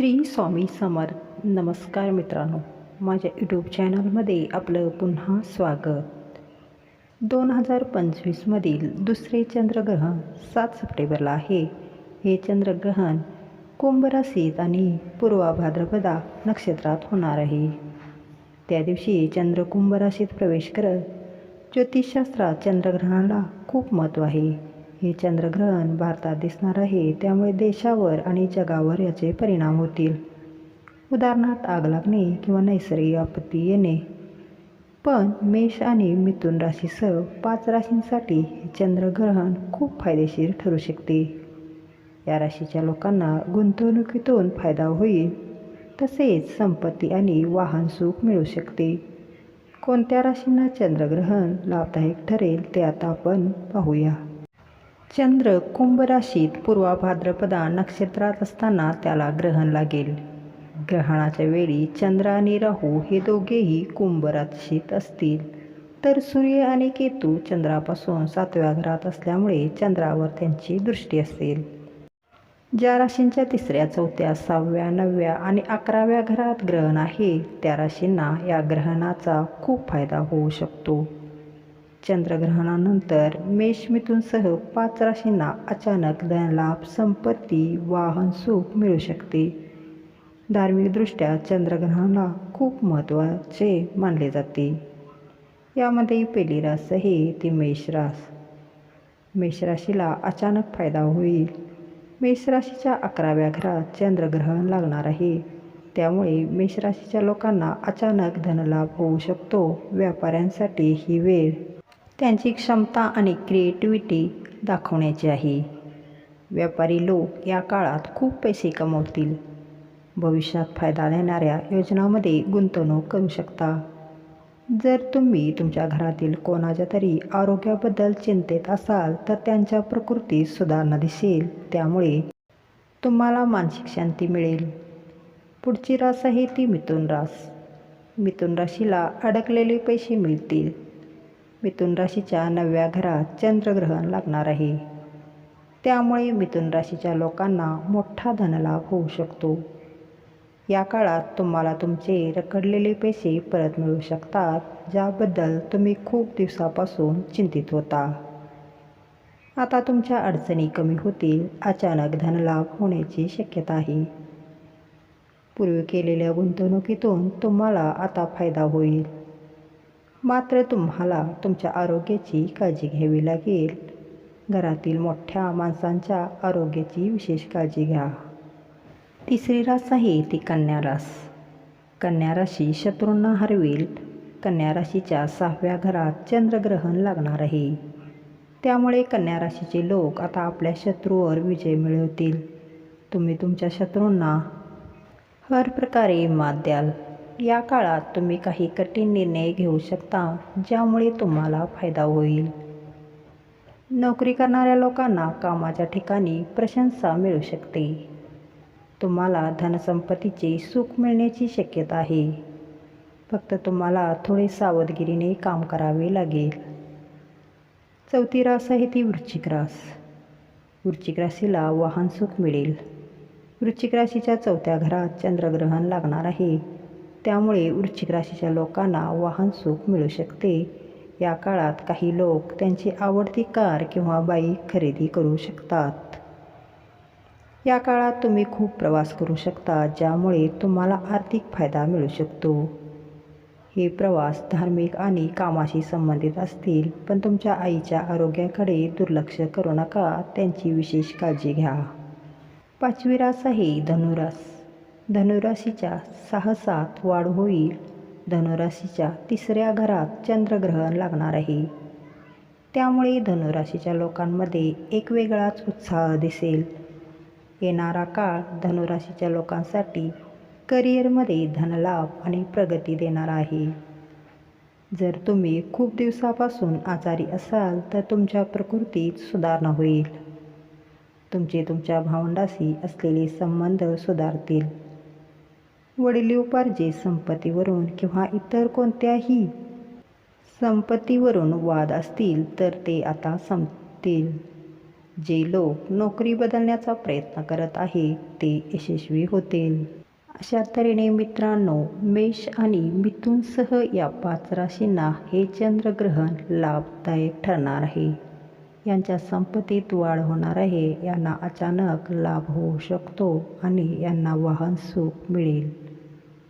श्री स्वामी समर्थ नमस्कार मित्रांनो. माझ्या यूट्यूब चॅनलमध्ये आपलं पुन्हा स्वागत. दोन हजार पंचवीसमधील दुसरे चंद्रग्रहण सात सप्टेंबरला आहे. हे चंद्रग्रहण कुंभ राशीत आणि पूर्वा भाद्रपदा नक्षत्रात होणार आहे. त्या दिवशी चंद्र कुंभ राशीत प्रवेश करत ज्योतिषशास्त्रात चंद्रग्रहणाला खूप महत्त्व आहे. हे चंद्रग्रहण भारतात दिसणार आहे. त्यामुळे देशावर आणि जगावर याचे परिणाम होतील. उदाहरणार्थ आग लागणे किंवा नैसर्गिक आपत्ती येणे. पण मेष आणि मिथुन राशीसह पाच राशींसाठी हे चंद्रग्रहण खूप फायदेशीर ठरू शकते. या राशीच्या लोकांना गुंतवणुकीतून फायदा होईल. तसेच संपत्ती आणि वाहन सुख मिळू शकते. कोणत्या राशींना चंद्रग्रहण लाभदायक ठरेल ते आता आपण पाहूया. चंद्र कुंभ राशीत पूर्वा भाद्रपदा नक्षत्रात असताना त्याला ग्रहण लागेल. ग्रहणाच्या वेळी चंद्र आणि राहू हे दोघेही कुंभ राशीत असतील. तर सूर्य आणि केतू चंद्रापासून सातव्या घरात असल्यामुळे चंद्रावर त्यांची दृष्टी असेल. ज्या राशींच्या तिसऱ्या चौथ्या सहाव्या नवव्या आणि अकराव्या घरात ग्रहण आहे त्या राशींना या ग्रहणाचा खूप फायदा होऊ शकतो. चंद्रग्रहणानंतर मेषमिथूनसह पाच राशींना अचानक धनलाभ संपत्ती वाहन सुख मिळू शकते. धार्मिकदृष्ट्या चंद्रग्रहणाला खूप महत्त्वाचे मानले जाते. यामध्ये पहिली रास आहे ती मेष रास. अचानक फायदा होईल. मेषराशीच्या अकराव्या घरात चंद्रग्रहण लागणार आहे. त्यामुळे मेष राशीच्या लोकांना अचानक धनलाभ होऊ शकतो. व्यापाऱ्यांसाठी ही वेळ त्यांची क्षमता आणि क्रिएटिव्हिटी दाखवण्याची आहे. व्यापारी लोक या काळात खूप पैसे कमवतील. भविष्यात फायदा देणाऱ्या योजनांमध्ये गुंतवणूक करू शकता. जर तुम्ही तुमच्या घरातील कोणाच्या तरी आरोग्याबद्दल चिंतेत असाल तर त्यांच्या प्रकृतीत सुधारणा दिसेल. त्यामुळे तुम्हाला मानसिक शांती मिळेल. पुढची रास आहे ती मिथुन रास. मिथुन राशीला अडकलेले पैसे मिळतील. मिथुन राशीच्या नवव्या घरात चंद्रग्रहण लागणार आहे. त्यामुळे मिथुन राशीच्या लोकांना मोठा धनलाभ होऊ शकतो. या काळात तुम्हाला तुमचे रखडलेले पैसे परत मिळू शकतात ज्याबद्दल तुम्ही खूप दिवसापासून चिंतित होता. आता तुमच्या अडचणी कमी होतील अचानक धनलाभ होण्याची शक्यता आहे. पूर्वी केलेल्या गुंतवणुकीतून तुम्हाला आता फायदा होईल. मात्र तुम्हाला तुमच्या आरोग्याची काळजी घ्यावी लागेल. घरातील मोठ्या माणसांच्या आरोग्याची विशेष काळजी घ्या. तिसरी रास आहे ती कन्या रास. कन्या राशी शत्रूंना हरवेल. कन्या राशीच्या सहाव्या घरात चंद्रग्रहण लागणार आहे. त्यामुळे कन्या राशीचे लोक आता आपल्या शत्रूवर विजय मिळवतील. तुम्ही तुमच्या शत्रूंना हर प्रकारे मात द्याल. या काळात तुम्ही काही कठीण निर्णय घेऊ शकता ज्यामुळे तुम्हाला फायदा होईल. नोकरी करणाऱ्या लोकांना कामाच्या ठिकाणी प्रशंसा मिळू शकते. तुम्हाला धनसंपत्तीचे सुख मिळण्याची शक्यता आहे. फक्त तुम्हाला थोडे सावधगिरीने काम करावे लागेल. चौथी रास आहे ती वृश्चिक रास. वृश्चिक राशीला वाहन सुख मिळेल. वृश्चिक राशीच्या चौथ्या घरात चंद्रग्रहण लागणार आहे. त्यामुळे वृश्चिक राशीच्या लोकांना वाहन सुख मिळू शकते. या काळात काही लोक त्यांची आवडती कार किंवा बाईक खरेदी करू शकतात. या काळात तुम्ही खूप प्रवास करू शकता ज्यामुळे तुम्हाला आर्थिक फायदा मिळू शकतो. हे प्रवास धार्मिक आणि कामाशी संबंधित असतील पण तुमच्या आईच्या आरोग्याकडे दुर्लक्ष करू नका त्यांची विशेष काळजी घ्या. पाचवी रास आहे धनुरास. धनुराशीच्या साहसात वाढ होईल. धनुराशीच्या तिसऱ्या घरात चंद्रग्रहण लागणार आहे. त्यामुळे धनुराशीच्या लोकांमध्ये एक वेगळाच उत्साह दिसेल. येणारा काळ धनुराशीच्या लोकांसाठी करिअरमध्ये धनलाभ आणि प्रगती देणार आहे. जर तुम्ही खूप दिवसापासून आजारी असाल तर तुमच्या प्रकृतीत सुधारणा होईल. तुमचे तुमच्या भावंडाशी असलेले संबंध सुधारतील. वडिलोपार्जित संपत्तीवरून किंवा इतर कोणत्याही संपत्तीवरून वाद असतील तर ते आता संपतील. जे लोक नोकरी बदलण्याचा प्रयत्न करत आहे ते यशस्वी होतील. अशा तऱ्हेने मित्रांनो मेष आणि मिथूनसह या पाच राशींना हे चंद्रग्रहण लाभदायक ठरणार आहे. यांच्या संपत्तीत वाढ होणार आहे यांना अचानक लाभ होऊ शकतो आणि यांना वाहन सुख मिळेल.